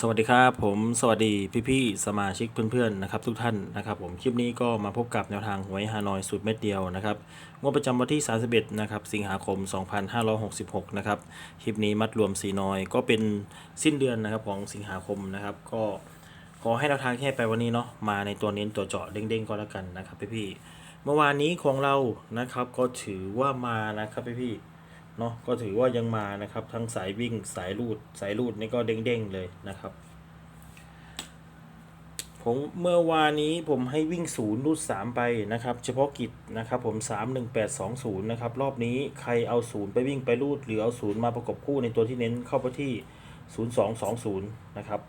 สวัสดีครับผมสวัสดีพี่ๆสมาชิกเพื่อนๆนะครับทุกท่านนะครับผมคลิปนี้ก็มาพบกับแนวทางหวยฮานอยสูตรเม็ดเดียวนะครับงวดประจำวันที่ 31นะครับสิงหาคม 2566นะครับคลิปนี้มัดรวมสีน้อย ก็เป็นสิ้นเดือนนะครับของสิงหาคมนะครับ ก็ขอให้แนวทางที่ให้ไปวันนี้เนาะมาในตัวเน้นตัวเจาะเด้งๆก็แล้วกันนะครับพี่ๆเมื่อวานนี้ของเรานะครับก็ถือว่ามานะครับพี่ๆ เนาะก็ถือว่ายังมานะครับ ทั้งสายวิ่งสายลูดสายลูดนี่ก็เด้งๆเลยนะครับ ผมเมื่อวานนี้ผมให้วิ่งศูนย์รูดสามไปนะครับ เฉพาะกิจนะครับ ผมสามหนึ่งแปดสองศูนย์นะครับ รอบนี้ใครเอาศูนย์ไปวิ่งไปรูดหรือเอาศูนย์มาประกบคู่ในตัวที่เน้นเข้าไปที่ศูนย์สองสองศูนย์นะครับ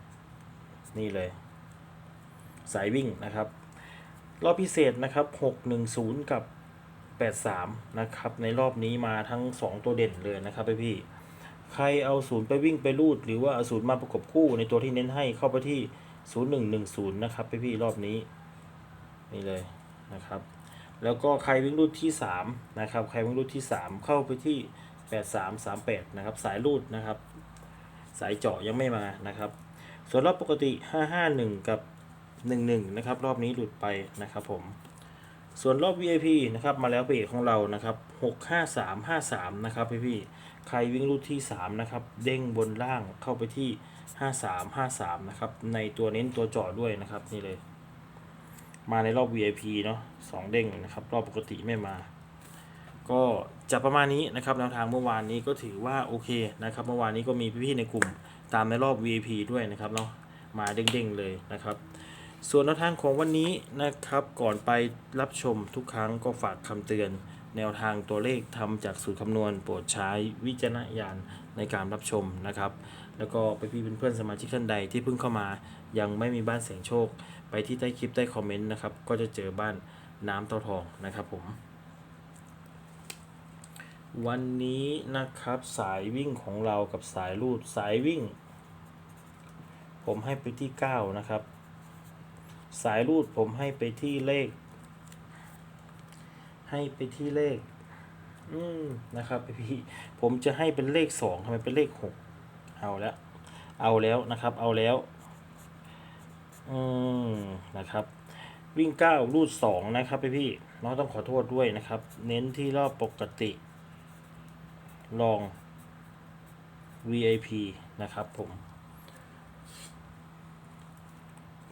นี่เลย สายวิ่งนะครับ รอบพิเศษนะครับหกหนึ่งศูนย์กับ 83 นะครับ ในรอบนี้มาทั้ง 2 ตัวเด่นเลยนะครับพี่พี่ใครเอาศูนย์ไปวิ่งไปรูด หรือว่าเอาศูนย์มาประกบคู่ในตัวที่เน้นให้เข้าไปที่ 0110 นะครับพี่พี่รอบนี้นี่เลยนะครับ แล้วก็ใครวิ่งรูดที่ 3 นะครับ ใครวิ่งรูดที่ 3 เข้าไปที่ 8338 นะครับ สายรูดนะครับ สายเจาะยังไม่มานะครับ ส่วนรอบปกติ 551 กับ 11 นะครับ รอบนี้หลุดไปนะครับผม ส่วนรอบ VIP นะครับมาแล้วเบรกของเรานะครับ65353 นะครับพี่พี่ๆใครวิ่งรูดที่ 3 นะครับ เด้งบนล่างเข้าไปที่ 5353 นะครับ ในตัวเน้นตัวจาะด้วยนะครับนี่เลย มาในรอบ VIP เนาะสองเด้งนะครับ รอบปกติไม่มา ก็จะประมาณนี้นะครับแนวทางเมื่อวานนี้ก็ถือว่าโอเคนะครับ เมื่อวานนี้ก็มีพี่ๆในกลุ่มตามในรอบ VIP ด้วยนะครับเนาะมาเด้งๆเลยนะครับ ส่วนแนวทางของวันนี้นะครับ ก่อนไปรับชมทุกครั้งก็ฝากคำเตือน แนวทางตัวเลขทำจากสูตรคำนวณ โปรดใช้วิจารณญาณในการรับชมนะครับ แล้วก็ไปพี่เพื่อนๆสมาชิกท่านใดที่เพิ่งเข้ามายังไม่มีบ้านเสียงโชค ไปที่ใต้คลิปใต้คอมเมนต์นะครับ ก็จะเจอบ้านน้ำเต้าทองนะครับผม วันนี้นะครับสายวิ่งของเรากับสายลูดสายวิ่ง ผมให้ไปที่ 9 นะครับ สายรูดผมให้ไปที่เลข ให้ไปที่เลข อืมนะครับพี่ ผมจะให้เป็นเลขสองทำไมเป็นเลขหกเอาแล้ว เอาแล้วนะครับ เอาแล้ว อืมนะครับ วิ่งเก้ารูดสองนะครับพี่พี่น้องต้องขอโทษด้วยนะครับ เน้นที่รอบปกติ ลอง VIP นะครับผม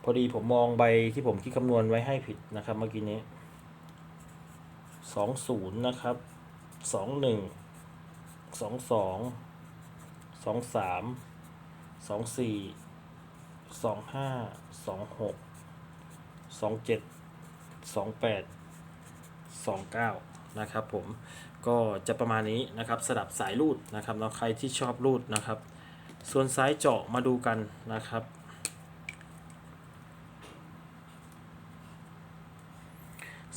พอดีผมมองใบที่ผมคิดคำนวณไว้ให้ผิดนะครับเมื่อกี้นี้สองศูนย์นะครับสองหนึ่งสองสองสองสามสองสี่สองห้าสองหกสองเจ็ดสองแปดสองเก้านะครับผมก็จะประมาณนี้นะครับสลับสายรูดนะครับแล้วใครที่ชอบรูดนะครับ ส่วนสายเจาะมาดูกันนะครับ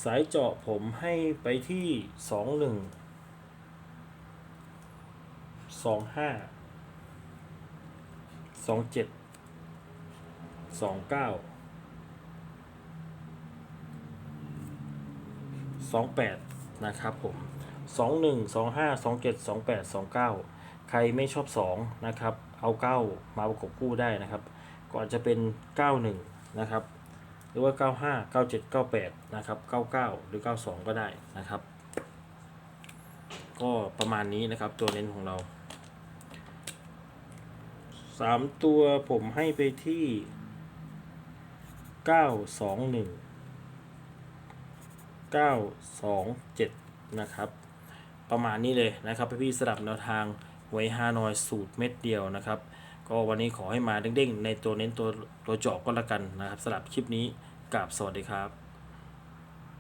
สายเจาะผมให้ไปที่สองหนึ่งสองห้าสองเจ็ดสองเก้าสองแปดนะครับผมสองหนึ่งสองห้าสองเจ็ดสองแปดสองเก้าใครไม่ชอบสองนะครับ เอาเก้ามาประกบคู่ได้นะครับก็อาจะเป็นเก้าหนึ่งนะครับ รือว่า 95 97 98 นะครับ 99 หรือ 92 ก็ได้นะครับ ก็ประมาณนี้นะครับตัวเน้นของเรา 3 ตัวผมให้ไปที่ 921 927 นะครับ ประมาณนี้เลยนะครับพี่ๆสลับแนวทางไว้ฮานอยสูตรเม็ดเดียวนะครับ ก็วันนี้ขอให้มาเด้งๆ ในตัวเน้นตัวตัวเจาะก็แล้วกันนะครับสลับคลิปนี้ กับสวัสดีครับ